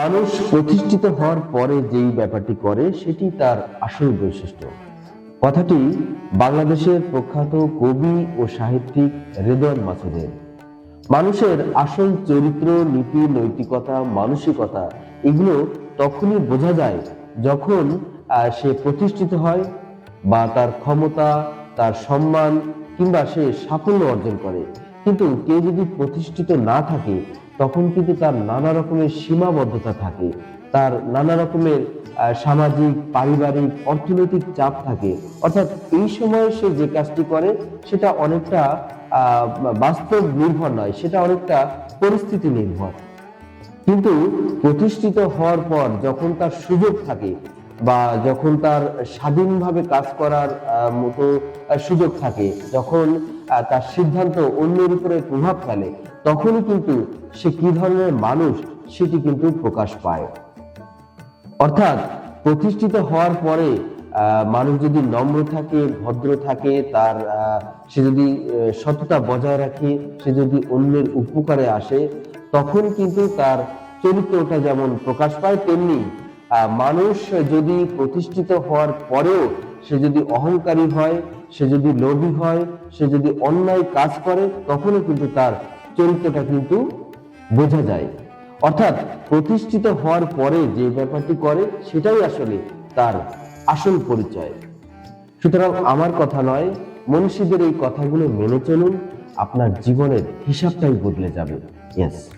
মানুষ প্রতিষ্ঠিত হওয়ার পরে যেই ব্যাপারটি করে, সেটি তার আসল বৈশিষ্ট্য। কথাটি বাংলাদেশের প্রখ্যাত কবি ও সাহিত্যিক রেদওয়ান মাসুদের। মানুষের আসল চরিত্র নীতি নৈতিকতা, মানসিকতা, এগুলো তখনই বোঝা যায় যখন সে প্রতিষ্ঠিত হয় বা তার ক্ষমতা, তার সম্মান কিংবা সে সাফল্য অর্জন করে। কিন্তু কেউ যদি প্রতিষ্ঠিত না থাকে তখন কিন্তু তার নানা রকমের সীমাবদ্ধতা থাকে। তার নানা রকমের সামাজিক, পারিবারিক, অর্থনৈতিক চাপ থাকে। অর্থাৎ এই সময় সে যে কাজটি করে, সেটা অনেকটা বাস্তব নির্ভর নয়, সেটা অনেকটা পরিস্থিতি নির্ভর। কিন্তু প্রতিষ্ঠিত হওয়ার পর যখন তার সুযোগ থাকে বা যখন তার স্বাধীনভাবে কাজ করার মতো সুযোগ থাকে, যখন তার সিদ্ধান্ত অন্যের উপরে প্রভাব ফেলে, তখনই কিন্তু সে কি ধরনের মানুষ সেটি কিন্তু প্রকাশ পায়। অর্থাৎ প্রতিষ্ঠিত হওয়ার পরে মানুষ যদি নম্র থাকে, ভদ্র থাকে, তার সে যদি সততা বজায় রাখে, সে যদি অন্যের উপকারে আসে তখন কিন্তু তার চরিত্রটা যেমন প্রকাশ পায়, তেমনি মানুষ যদি প্রতিষ্ঠিত হওয়ার পরেও সে যদি অহংকারী হয়, সে যদি লোভী হয়, সে যদি অন্যায় কাজ করে, তখনও কিন্তু তার চরিত্রটা কিন্তু বোঝা যায়। অর্থাৎ প্রতিষ্ঠিত হওয়ার পরে যে ব্যাপারটি করে, সেটাই আসলে তার আসল পরিচয়। সুতরাং আমার কথা নয়, মনীষীদের এই কথাগুলো মেনে চলুন, আপনার জীবনের হিসাবটাই বদলে যাবে। ইয়েস